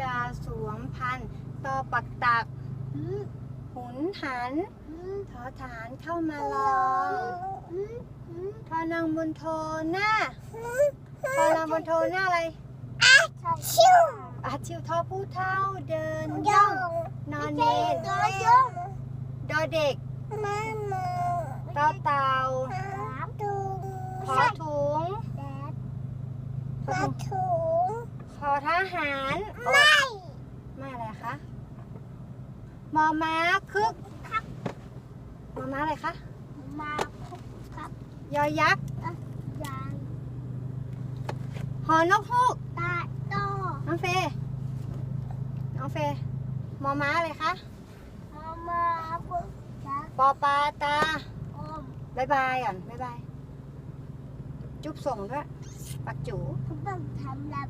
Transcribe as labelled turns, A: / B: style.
A: จาสวมพันต
B: อปั
A: กตัก หุนหันถอฐานเข้ามาลอ
B: ง
A: ทอนังบนโทหน้าทอนังบนโทหน้าอะไรอา
B: ชิว
A: อาชิวทอผู้เท่าเดิน
B: ย่อ
A: งนอน
B: เน
A: นดอเด็ก
B: แม่มือ
A: ตอเตาขอถุงขอถุง ทหาร
B: ไม่
A: ไม่อะไรคะมอม้าคึก
B: ครับ
A: มอม้าอะไรคะ
B: มาคุกครับ
A: ยอยักษ์
B: ยาง
A: หอนกฮูก
B: ตาโต
A: น้องเฟย์น้องเฟย์มอม้าอะไรคะ
B: มามาคุกครับ
A: ปอปลาตา
B: อม
A: บายบายก่อนบายบายจุ๊บส่งด้วยปักจู
B: คุณต้องทำแบบ